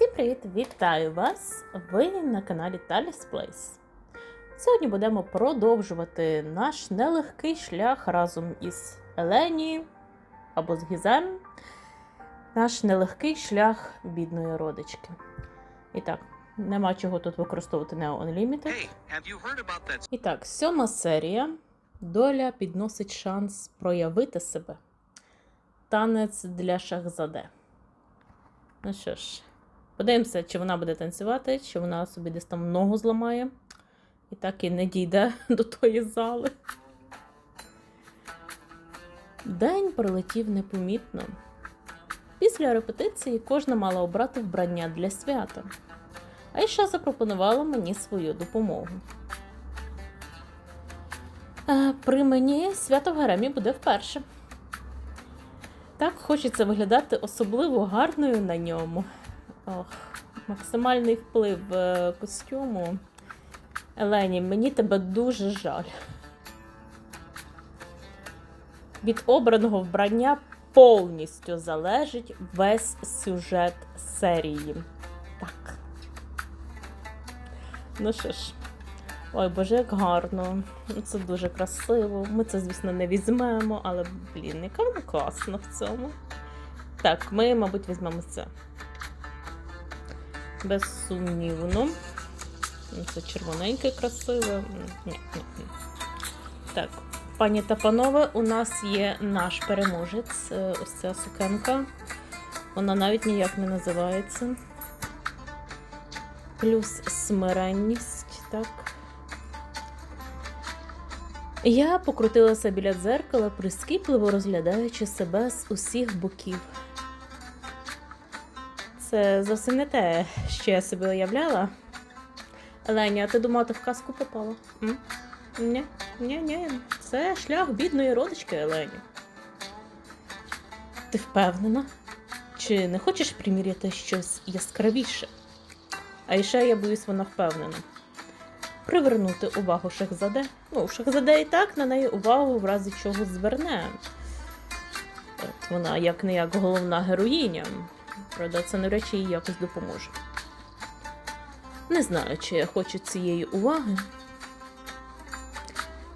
Всім привіт! Вітаю вас! Ви на каналі Таліс Place. Сьогодні будемо продовжувати наш нелегкий шлях разом із Елені або з Гізем. Наш нелегкий шлях бідної родички. І так, нема чого тут використовувати Neo Unlimited. Hey, І так, сьома серія. Доля підносить шанс проявити себе. Танець для Шахзаде. Ну що ж, подивимося, чи вона буде танцювати, чи вона собі десь там ногу зламає. І так і не дійде до тої зали. День пролетів непомітно. Після репетиції кожна мала обрати вбрання для свята. Айша запропонувала мені свою допомогу. Е, При мені свято в гаремі буде вперше. Так хочеться виглядати особливо гарною на ньому. Ох, максимальний вплив е, костюму. Елені, мені тебе дуже жаль. Від обраного вбрання повністю залежить весь сюжет серії. Так. Ну що ж. Ой, боже, як гарно. Ну, Це дуже красиво. Ми це, звісно, не візьмемо, але, блін, яка вона класна в цьому. Так, ми, мабуть, візьмемо це. Безсумнівно. Ну, Це червоненьке, красиве. Ні, ні, ні. Так, пані та панове, у нас є наш переможець. Е, Ось ця сукенка. Вона навіть ніяк не називається. Плюс смиренність, так. Я покрутилася біля дзеркала, прискіпливо розглядаючи себе з усіх боків. Це зовсім не те, що я собі уявляла. Еленя, а ти думала, ти в казку попала? М? Ні, ні, ні. Це шлях бідної родички Елені. Ти впевнена? Чи не хочеш приміряти щось яскравіше? А ще я боюсь, вона впевнена привернути увагу Шахзаде. Ну, Шахзаде і так на неї увагу в разі чого зверне. От вона як не як головна героїня. Правда, це навряд чи їй якось допоможе. Не знаю, чи я хочу цієї уваги.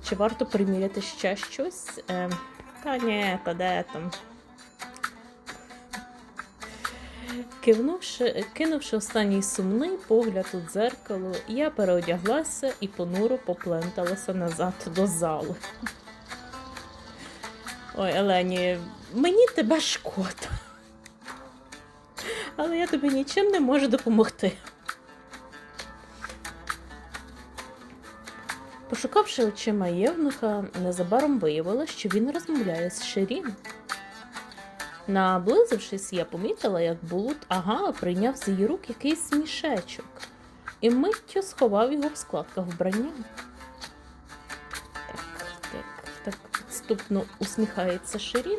Чи варто приміряти ще щось? Е, та ні, та де там. Кивнувши, кинувши останній сумний погляд у дзеркало, я переодяглася і понуро попленталася назад до залу. Ой, Елені, мені тебе шкода. Але я тобі нічим не можу допомогти. Пошукавши очима Євнуха, незабаром виявилось, що він розмовляє з Ширін. Наблизившись, я помітила, як Булут ага прийняв з її рук якийсь мішечок і миттю сховав його в складках вбрання. Так, так, так підступно усміхається Ширін.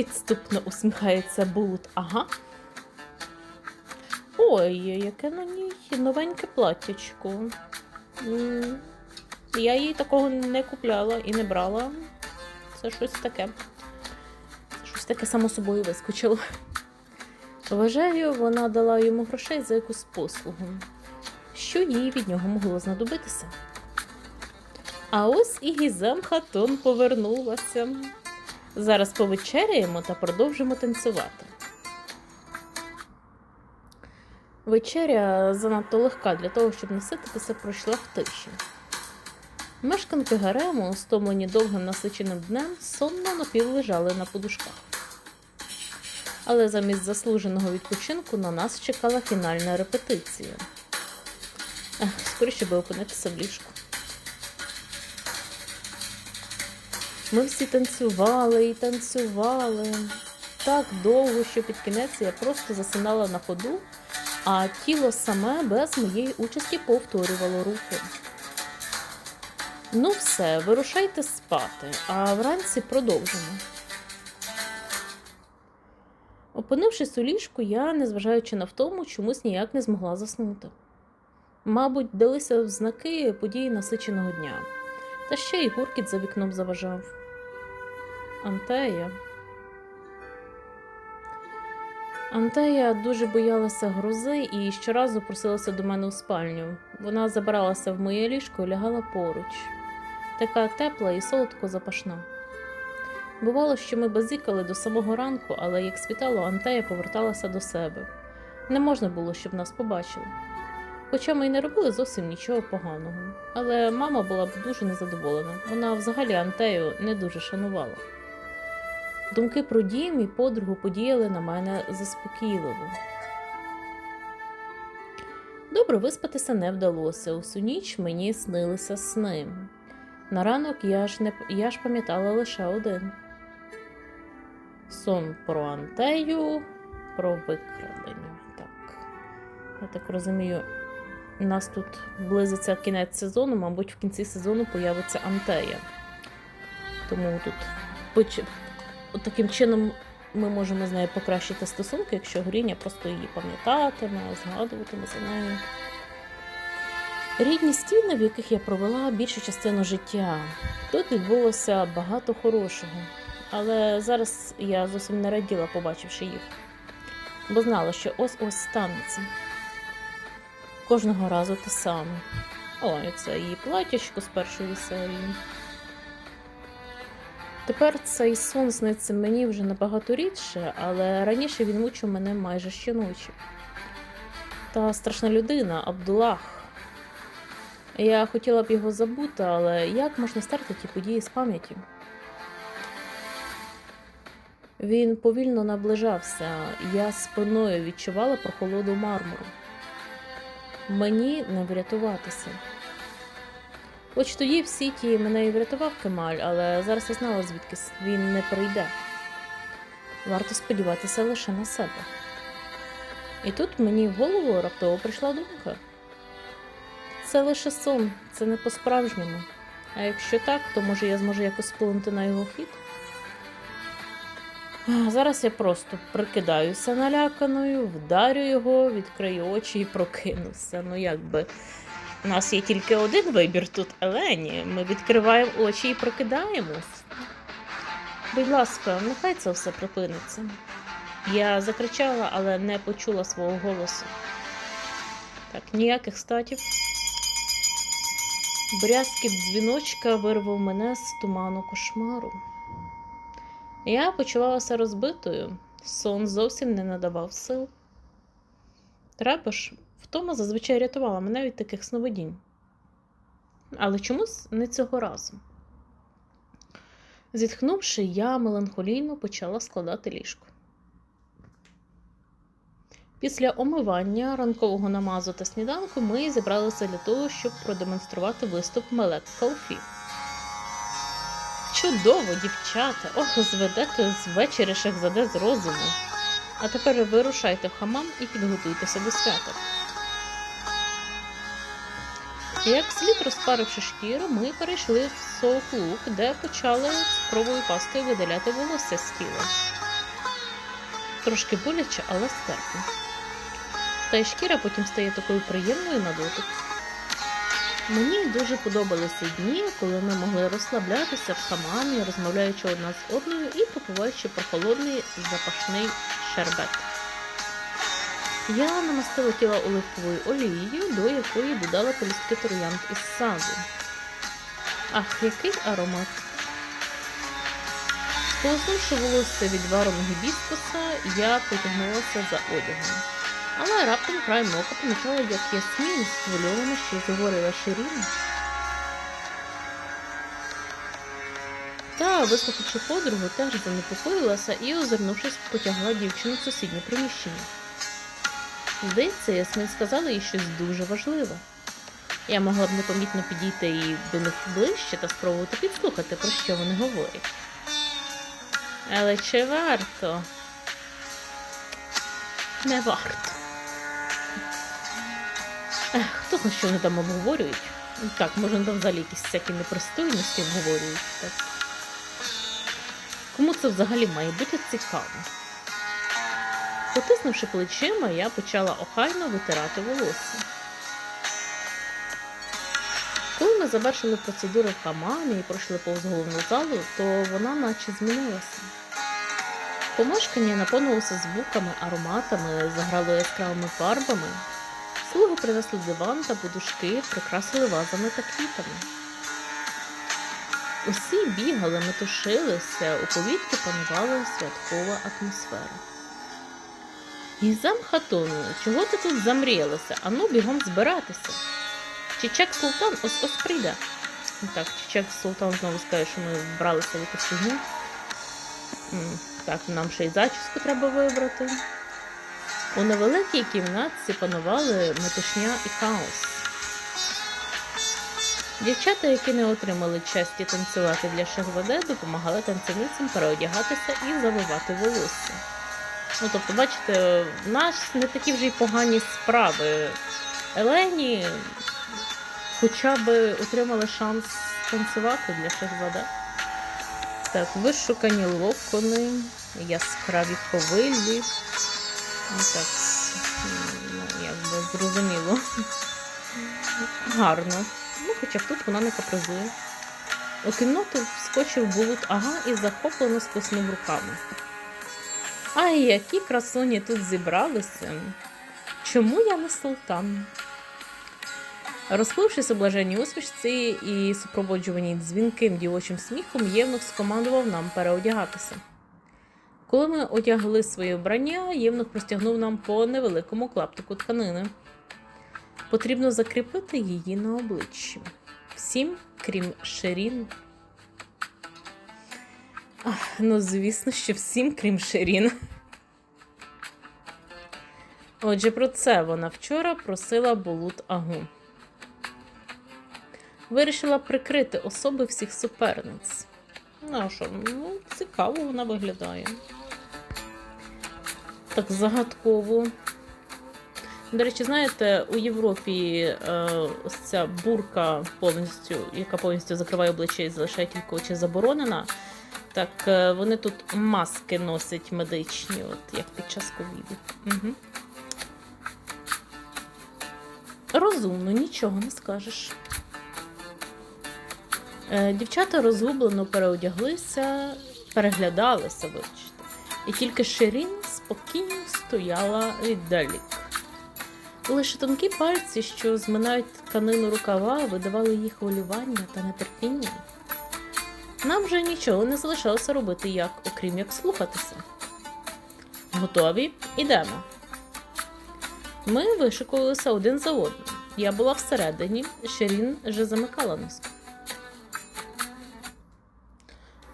Підступно усміхається Булут, ага. Ой, яке на ній новеньке платтячко. Я їй такого не купляла і не брала. Це щось таке. Щось таке само собою вискочило. Вважаю, вона дала йому грошей за якусь послугу, що їй від нього могло знадобитися. А ось і Гізем Хатон повернулася. Зараз повечеряємо та продовжимо танцювати. Вечеря занадто легка для того, щоб насититися, пройшла в тиші. Мешканки гарему, стомлені довгим насиченим днем, сонно напівлежали на подушках. Але замість заслуженого відпочинку на нас чекала фінальна репетиція. Скоріше би опинитися в ліжку. Ми всі танцювали і танцювали так довго, що під кінець я просто засинала на ходу, а тіло саме без моєї участі повторювало рухи. Ну, все, вирушайте спати, а вранці продовжимо. Опинившись у ліжку, я, незважаючи на втому, чомусь ніяк не змогла заснути. Мабуть, далися знаки події насиченого дня, та ще й гуркіт за вікном заважав. Антея. Антея дуже боялася грози і щоразу просилася до мене у спальню. Вона забиралася в моє ліжко і лягала поруч, така тепла і солодко запашна. Бувало, що ми базікали до самого ранку, але як світало, Антея поверталася до себе. Не можна було, щоб нас побачили. Хоча ми й не робили зовсім нічого поганого. Але мама була б дуже незадоволена. Вона взагалі Антею не дуже шанувала. Думки про дім і подругу подіяли на мене заспокійливо. Добре виспатися не вдалося. Усю ніч мені снилися сни. На ранок я ж, не, я ж пам'ятала лише один. Сон про Антею, про викрадення. Так. Я так розумію, у нас тут близиться кінець сезону, мабуть, в кінці сезону появиться Антея. Тому тут таким чином ми можемо з нею покращити стосунки, якщо Гріня просто її пам'ятатиме, згадуватиме за нею. Рідні стіни, в яких я провела більшу частину життя. Тут відбулося багато хорошого, але зараз я зовсім не раділа, побачивши їх, бо знала, що ось-ось станеться. Кожного разу те саме. Ой, це її платячко з першої серії. Тепер цей сон сниться мені вже набагато рідше, але раніше він мучив мене майже щоночі. Та страшна людина Абдулах. Я хотіла б його забути, але як можна стерти ті події з пам'яті? Він повільно наближався, я спиною відчувала прохолоду мармуру. Мені не врятуватися. Хоч тоді в сіті мене і врятував Кемаль, але зараз я знала, звідки він не прийде. Варто сподіватися лише на себе. І тут мені в голову раптово прийшла думка. Це лише сон, це не по-справжньому. А якщо так, то може я зможу якось вплинути на його хід? Зараз я просто прикидаюся наляканою, вдарю його, відкрию очі і прокинуся. Ну якби. У нас є тільки один вибір тут, Елені. Ми відкриваємо очі і прокидаємось. Будь ласка, нехай це все припиниться. Я закричала, але не почула свого голосу. Так, ніяких статів. Брязкіт дзвіночка вирвав мене з туману кошмару. Я почувалася розбитою, сон зовсім не надавав сил. Треба ж, втома зазвичай рятувала мене від таких сновидінь. Але чомусь не цього разу. Зітхнувши, я меланхолійно почала складати ліжко. Після омивання ранкового намазу та сніданку ми зібралися для того, щоб продемонструвати виступ Мелек Калфі. Чудово, дівчата! Ох, зведете з вечері шахзаде з розуму. А тепер вирушайте в хамам і підготуйтеся до свята. Як слід розпаривши шкіру, ми перейшли в соуклук, де почали цукровою пастою видаляти волосся з тіла. Трошки боляче, але стерпно. Та й шкіра потім стає такою приємною на дотик. Мені дуже подобалися дні, коли ми могли розслаблятися в хамамі, розмовляючи одна з одною і попиваючи прохолодний запашний шербет. Я намастила тіло оливковою олією, до якої додала полістки троянд із саду. Ах, який аромат! Сполоснувши волосся відваром гібіскуса, я потягнулася за одягом. Але раптом край ока помічала, як Ясмін схвильовано щось говорила Ширіна. Та, вислухавши подругу, теж занепокоїлася і, озирнувшись, потягла дівчину в сусіднє приміщення. Здається, Ясмін сказала їй щось дуже важливе. Я могла б непомітно підійти і до них ближче та спробувати підслухати, про що вони говорять. Але чи варто? Не варто. Ех, хто знає, що вони там обговорюють? Так, може, там взагалі якісь всякі непристойності обговорюють. Так. Кому це взагалі має бути цікаво? Потиснувши плечима, я почала охайно витирати волосся. Коли ми завершили процедуру в хамамі і пройшли повз головну залу, то вона наче змінилася. Помешкання наповнилося звуками, ароматами, заграло яскравими фарбами. Слуги принесли диван та подушки, прикрасили вазами та квітами. Усі бігали, метушилися, у повітрі панувала святкова атмосфера. Гізам Хатону, чого ти тут замріялася? Ану бігом збиратися. Чичак Султан ось ось прийде. Так, Чичак Султан знову скаже, що ми вбралися в якусь фігню. Так, нам ще й зачіску треба вибрати. У невеликій кімнатці панували метушня і хаос. Дівчата, які не отримали честі танцювати для Шахваде, допомагали танцівницям переодягатися і завивати волосся. Ну, тобто, бачите, в нас не такі вже й погані справи. Елені хоча б отримали шанс танцювати для Шахваде. Так, вишукані локони, яскраві ховилі. Ну так, ну, якби зрозуміло. Гарно. Ну, хоча б тут вона не капризує. У кімнату вскочив булут ага і захоплено стиснув руками. Ай, які красуні тут зібралися. Чому я не султан? Розплившись у блаженній усмішці і супроводжуваній дзвінким дівочим сміхом, Євнух скомандував нам переодягатися. Коли ми одягли своє вбрання, Євнух простягнув нам по невеликому клаптику тканини. Потрібно закріпити її на обличчі. Всім, крім Шерін. Ну, звісно, що всім, крім Шерін. Отже, про це вона вчора просила Болут Агу. Вирішила прикрити особи всіх суперниць. Ну, що, ну, цікаво вона виглядає. Так загадково. До речі, знаєте, у Європі е, ось ця бурка повністю, яка повністю закриває обличчя і залишає тільки очі заборонена. Так е, вони тут маски носять медичні, от як під час ковіду. Угу. Розумно, нічого не скажеш. Е, Дівчата розгублено переодяглися, переглядалися, вибачте. І тільки Ширін спокійно стояла віддалік. Лише тонкі пальці, що зминають тканину рукава, видавали їх хвилювання та нетерпіння. Нам вже нічого не залишалося робити, як, окрім як слухатися. Готові? Ідемо. Ми вишикувалися один за одним. Я була всередині, Ширін вже замикала нас.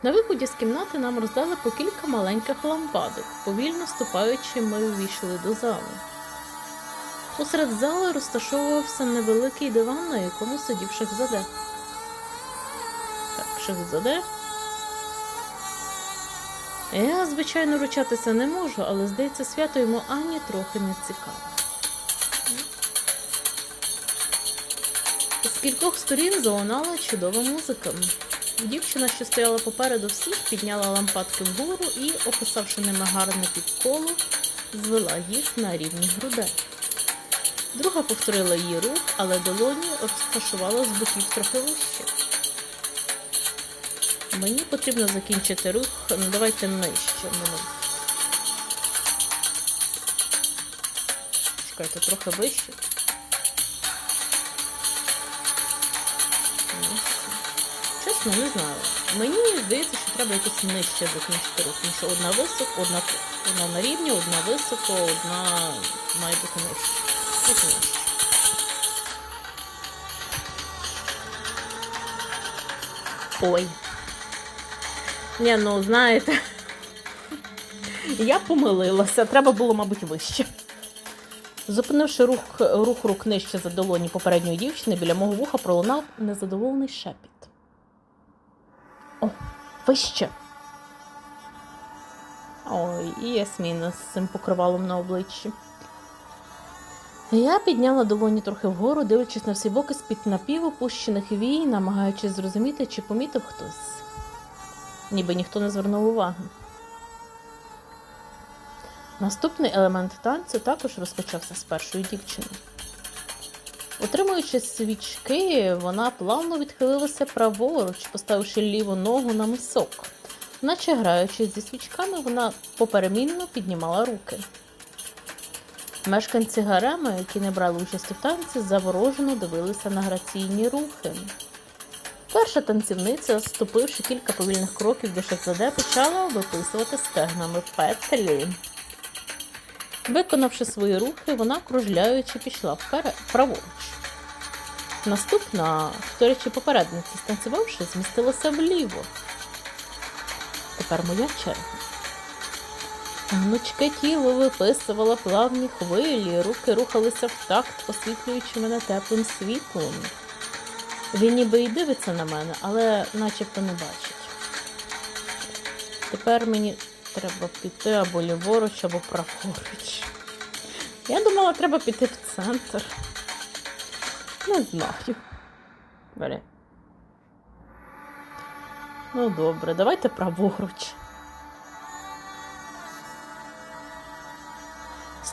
На виході з кімнати нам роздали по кілька маленьких лампадок. Повільно ступаючи, ми увійшли до залу. Посеред зали розташовувався невеликий диван, на якому сидів Шахзаде. Так, Шахзаде. Я, звичайно, ручатися не можу, але здається, свято йому ані трохи не цікаво. З кількох сторін залунала чудова музика. Дівчина, що стояла попереду всіх, підняла лампадки вгору і, описавши ними гарне півколо, звела їх на рівні грудей. Друга повторила її рух, але долоні розташувала з боків трохи вище. Мені потрібно закінчити рух. Ну, давайте нижче. Ну, Чекайте, трохи вище. Чесно, не знаю. Мені здається, що треба якось нижче закінчити рух, тому що одна високо, одна, одна на рівні, одна високо, одна має бути нижче. Ой. Ні, ну знаєте, я помилилася, треба було, мабуть, вище. Зупинивши рух, рух рук нижче за долоні попередньої дівчини, біля мого вуха пролунав незадоволений шепіт. О, вище. Ой, і Ясміна з цим покривалом на обличчі. Я підняла долоні трохи вгору, дивлячись на всі боки з-під напівопущених вій, намагаючись зрозуміти, чи помітив хтось. Ніби ніхто не звернув уваги. Наступний елемент танцю також розпочався з першої дівчини. Утримуючи свічки, вона плавно відхилилася праворуч, поставивши ліву ногу на мисок. Наче граючи зі свічками, вона поперемінно піднімала руки. Мешканці гарема, які не брали участі в танці, заворожено дивилися на граційні рухи. Перша танцівниця, ступивши кілька повільних кроків до Шахзаде, почала виписувати стегнами петлі. Виконавши свої рухи, вона кружляючи пішла вперед, праворуч. Наступна, вторячи попередниці, станцювавши, змістилася вліво. Тепер моя черга. Гнучке тіло виписувало плавні хвилі, руки рухалися в такт, освітлюючи мене теплим світлом. Він ніби і дивиться на мене, але начебто не бачить. Тепер мені треба піти або ліворуч, або праворуч. Я думала, треба піти в центр. Не знаю. Бери. Ну добре, давайте праворуч.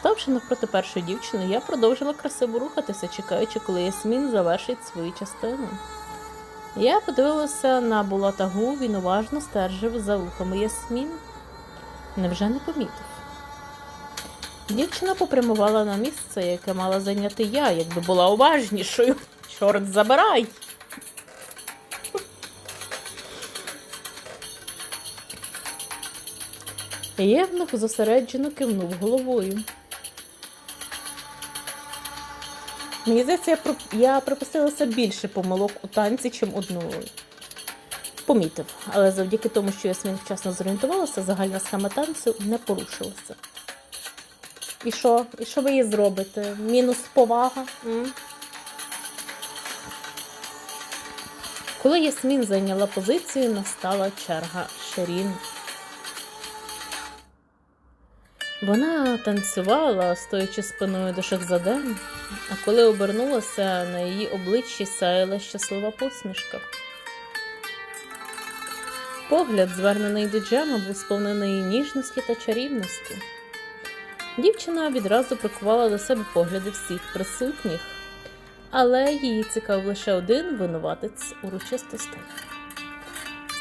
Ставши навпроти першої дівчини, я продовжила красиво рухатися, чекаючи, коли Ясмін завершить свою частину. Я подивилася на Булатагу, він уважно стежив за вухами Ясмін. Невже не помітив? Дівчина попрямувала на місце, яке мала зайняти я, якби була уважнішою. Чорт забирай! Євнух зосереджено кивнув головою. Мені здається, я, припустилася більше помилок у танці, чим одною. Помітив, але завдяки тому, що Ясмін вчасно зорієнтувалася, загальна схема танцю не порушилася. І що? І що ви їй зробите? Мінус повага? М? Коли Ясмін зайняла позицію, настала черга Шерін. Вона танцювала, стоячи спиною до Шахзаде, а коли обернулася, на її обличчі сяяла щаслива посмішка. Погляд, звернений до Джема, був сповнений ніжності та чарівності. Дівчина відразу прикувала до себе погляди всіх присутніх, але її цікавив лише один винуватець урочистостей.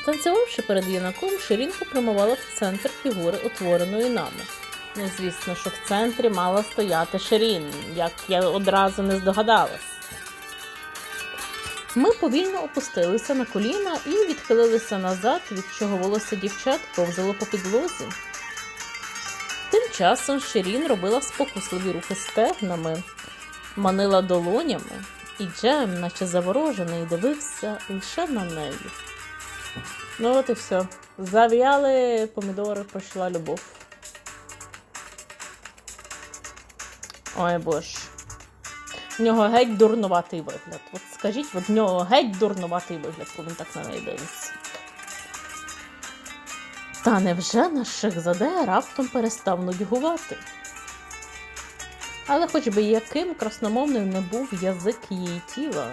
Станцювавши перед юнаком, Ширін попрямувала в центр фігури, утвореної нами. Ну, звісно, що в центрі мала стояти Ширін, як я одразу не здогадалась. Ми повільно опустилися на коліна і відхилилися назад, від чого волосся дівчат повзало по підлозі. Тим часом Ширін робила спокусливі рухи стегнами, манила долонями, і Джем, наче заворожений, дивився лише на неї. Ну от і все. Зав'яли помідори, пройшла любов. Ой боже. В нього геть дурнуватий вигляд. От скажіть, от в нього геть дурнуватий вигляд, коли він так на неї дивиться. Та невже наш Шехзаде раптом перестав нудьгувати? Але хоч би яким красномовним не був язик її тіла.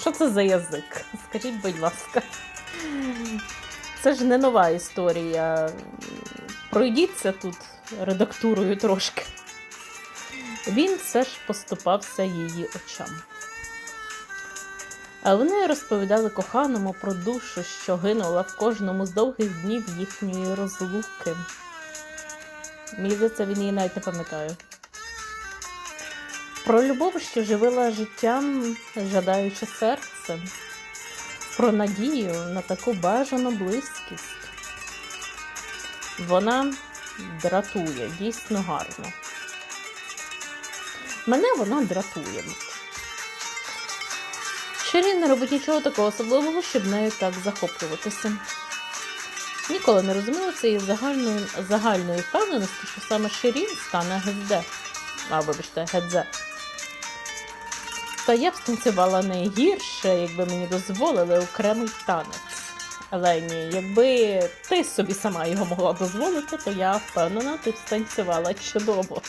Що це за язик? Скажіть, будь ласка. Це ж не нова історія. Пройдіться тут редактурою трошки. Він все ж поступався її очам. А вони розповідали коханому про душу, що гинула в кожному з довгих днів їхньої розлуки. Мені здається, він її навіть не пам'ятає. Про любов, що живила життям, жадаючи серце, про надію на таку бажану близькість. Вона дратує дійсно гарно. Мене вона дратує. Ширін не робить нічого такого особливого, щоб нею так захоплюватися. Ніколи не розуміла цієї загальної, загальної впевненості, що саме Ширін стане гедзе. А, вибачте, гедзе. Та я б станцювала не гірше, якби мені дозволили окремий танець. Але ні, якби ти собі сама його могла дозволити, то я впевнена, ти б станцювала чудово.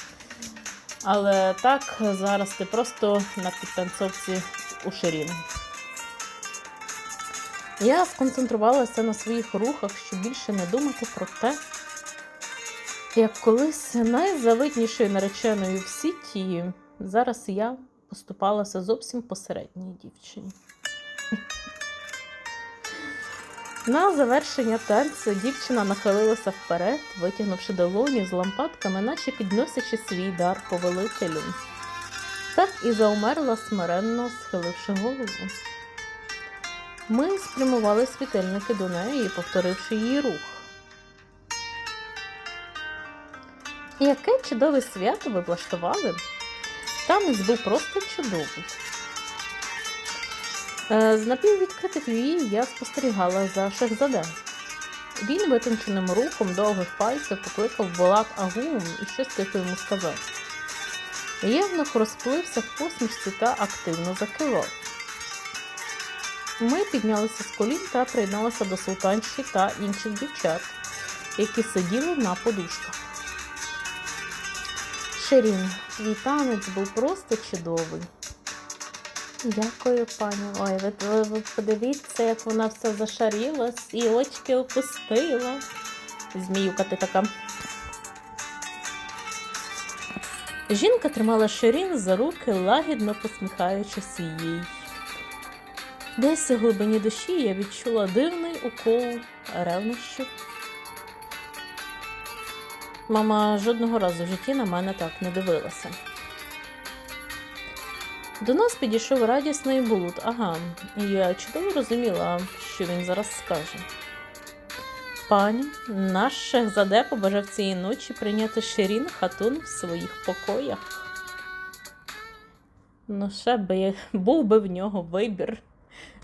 Але так, зараз ти просто на підтанцовці у Ширін. Я сконцентрувалася на своїх рухах, щоб більше не думати про те, як колись найзавиднішою нареченою в сіті, зараз я поступалася зовсім посередній дівчині. На завершення танцю дівчина нахилилася вперед, витягнувши долоні з лампадками, наче підносячи свій дар повелителю. Так і заумерла смиренно, схиливши голову. Ми спрямували світильники до неї, повторивши її рух. Яке чудове свято ви влаштували? Танець був просто чудовий. Е, З напіввідкритих вій я спостерігала за Шехзаде. Він витонченим рухом довгих пальців покликав Болат Агум і щось тихо йому сказав. Євнух розплився в посмішці та активно закивав. Ми піднялися з колін та приєдналися до султанші та інших дівчат, які сиділи на подушках. Ширін, твій танець був просто чудовий. Дякую, пані. Ой, ви, ви, ви подивіться, як вона все зашарілась і очки опустила. Зміюка ти така. Жінка тримала Ширін за руки, лагідно посміхаючись їй. Десь у глибині душі я відчула дивний укол ревнощів. Мама жодного разу в житті на мене так не дивилася. До нас підійшов радісний булут. Ага, я чудово розуміла, що він зараз скаже. Пані, наш Шехзаде побажав цієї ночі прийняти Ширін Хатун в своїх покоях. Ну, ще би був би в нього вибір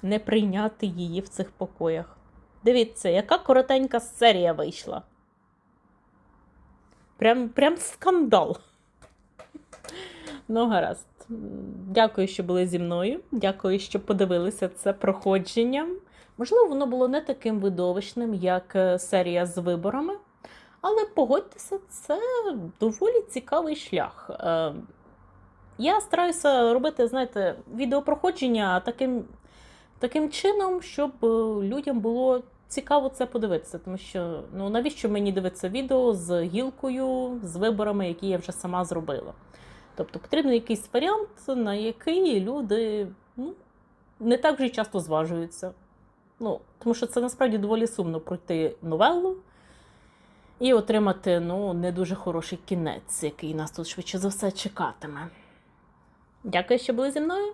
не прийняти її в цих покоях. Дивіться, яка коротенька серія вийшла. Прям, прям скандал. Ну, гаразд. Дякую, що були зі мною. Дякую, що подивилися це проходження. Можливо, воно було не таким видовищним, як е, серія з виборами, але погодьтеся, це доволі цікавий шлях. Е, Я стараюся робити, знаєте, відеопроходження таким, таким чином, щоб е, людям було цікаво це подивитися. Тому що ну, навіщо мені дивитися відео з гілкою, з виборами, які я вже сама зробила. Тобто потрібен якийсь варіант, на який люди ну, не так вже й часто зважуються. Ну, тому що це насправді доволі сумно пройти новелу і отримати ну, не дуже хороший кінець, який нас тут швидше за все чекатиме. Дякую, що були зі мною.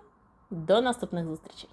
До наступних зустрічей!